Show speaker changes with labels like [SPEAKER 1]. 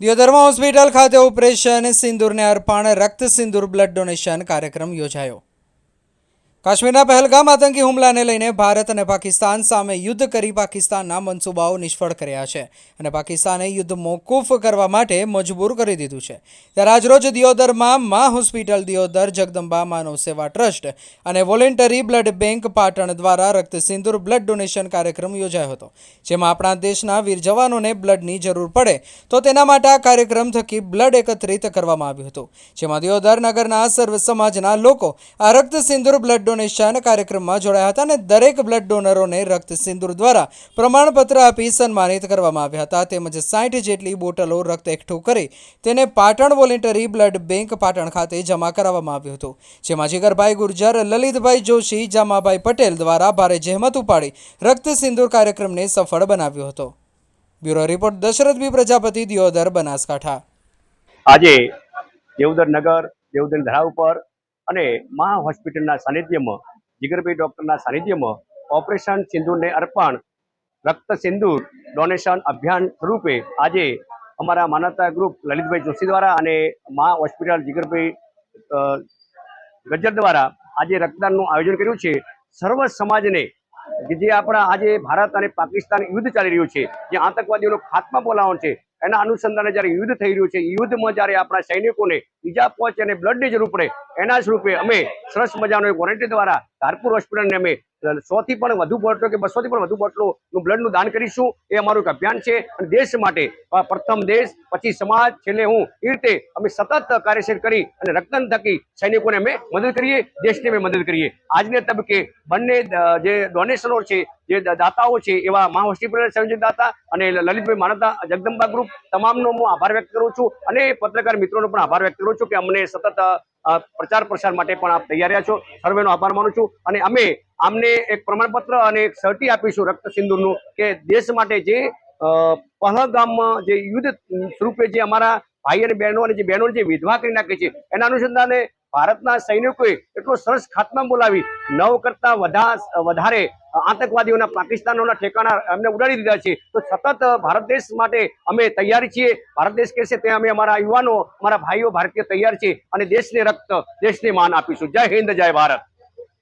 [SPEAKER 1] દિયોદરમાં hospital ખાતે operation સિંદૂરને અર્પણ રક્ત સિંદૂર બ્લડ ડોનેશન કાર્યક્રમ યોજાયો. કાશ્મીરના પહેલગામ આતંકી હુમલાને લઈને ભારત અને પાકિસ્તાન સામે યુદ્ધ કરી પાકિસ્તાનના મનસૂબાઓ નિષ્ફળ કર્યા છે અને પાકિસ્તાને યુદ્ધ મોકૂફ કરવા માટે મજબૂર કરી દીધું છે. ત્યારે આજરોજ દિયોદરમાં મા હોસ્પિટલ દિયોદર, જગદંબા માનવ સેવા ટ્રસ્ટ અને વોલેન્ટરી બ્લડ બેંક પાટણ દ્વારા રક્ત સિંદૂર બ્લડ ડોનેશન કાર્યક્રમ યોજાયો હતો. જેમાં આપણા દેશના વીર જવાનોને બ્લડની જરૂર પડે તો તેના માટે આ કાર્યક્રમ થકી બ્લડ એકત્રિત કરવામાં આવ્યું હતું. જેમાં દિયોદર નગરના સર્વ સમાજના લોકો આ રક્ત સિંદૂર બ્લડ ડોનેશન કાર્યક્રમમાં જોડાયા હતા અને દરેક બ્લડ ડોનરોને રક્ત સિંદૂર દ્વારા પ્રમાણપત્ર આપી સન્માનિત કરવામાં આવ્યા હતા. તેમજ સાઠ જેટલી બોટલો રક્ત એકઠું કરી તેને Patan voluntary blood bank Patan ખાતે જમા કરાવવામાં આવ્યું હતું. જેમાં જીગરભાઈ ગુર્જર, લલિતભાઈ જોશી, જામાભાઈ પટેલ દ્વારા ભારે જહેમત ઉપાડી રક્ત સિંદૂર કાર્યક્રમને સફળ બનાવ્યો હતો. Bureau report Dasharath B Prajapati, Deodar Banaskantha.
[SPEAKER 2] આજે દેવદર નગર દેવદર ધરા ઉપર અને મહા હોસ્પિટલના સાનિધ્યમાં, જીગરભાઈ ડૉક્ટરના સાનિધ્યમાં ઓપરેશન સિંદૂરને અર્પણ, રક્ત સિંદૂર ડોનેશન અભિયાન સ્વરૂપે આજે અમારા માનવતા ગ્રુપ લલિતભાઈ જોશી દ્વારા અને મહા હોસ્પિટલ જીગરભાઈ ગજ્જર દ્વારા આજે રક્તદાનનું આયોજન કર્યું છે. સર્વ સમાજને, કે જે આપણા આજે ભારત અને પાકિસ્તાન યુદ્ધ ચાલી રહ્યું છે, જે આતંકવાદીઓનો ખાત્મા બોલાવવાનો છે એના અનુસંધાને જ્યારે યુદ્ધ થઈ રહ્યું છે, યુદ્ધમાં જ્યારે આપણા સૈનિકોને ઈજા પહોંચે અને બ્લડની ડેજ રૂપે એના સ્વરૂપે અમે સરસ મજાનો વોરંટી દ્વારા ધારપુર હોસ્પિટલને અમે સો થી પણ વધુ બોટલો કે બસો થી પણ વધુ બોટલોનું બ્લડનું દાન કરીશું. એ અમારું એક અભિયાન છે અને દેશ માટે પ્રથમ દેશ, પછી સમાજ, છેલ્લે હું, એ રીતે અમે સતત કાર્યશીલ કરી અને રક્તદાન થકી સૈનિકોને અમે મદદ કરીએ, દેશને અમે મદદ કરીએ. આજના તબક્કે બંને જે ડોનેશનો છે જે દાતાઓ છે એવા મહા હોસ્પિટલ સંયોજક દાતા અને લલિતભાઈ માનતા જગદંબા ગ્રુપ તમામનો હું આભાર વ્યક્ત કરું છું અને પત્રકાર મિત્રોનો પણ આભાર વ્યક્ત કરું છું કે અમને સતત પ્રચાર પ્રસાર માટે પણ આપ તૈયાર રહ્યા છો. સર્વેનો આભાર માનું છું અને અમે આમને એક પ્રમાણપત્ર અને એક સર્ટી આપીશું રક્ત સિંદૂરનું કે દેશ માટે જે પહલગામમાં જે યુદ્ધ સ્વરૂપે જે અમારા ભાઈ અને બહેનો અને જે બહેનો જે વિધવા કરી નાખી છે, એના અનુસંધાને ભારતના સૈનિકોએ એટલો સરસ ખાત્મા બોલાવી. નવ કરતા વધા, વધારે આતંકવાદીઓના પાકિસ્તાનોના ઠેકાણા અમને ઉડાડી દીધા છે. તો સતત ભારત દેશ માટે અમે તૈયાર છીએ. ભારત દેશ કહેશે ત્યાં અમે અમારા યુવાનો, અમારા ભાઈઓ ભારતીય તૈયાર છે અને દેશને રક્ત, દેશને માન આપીશું. જય હિન્દ, જય ભારત.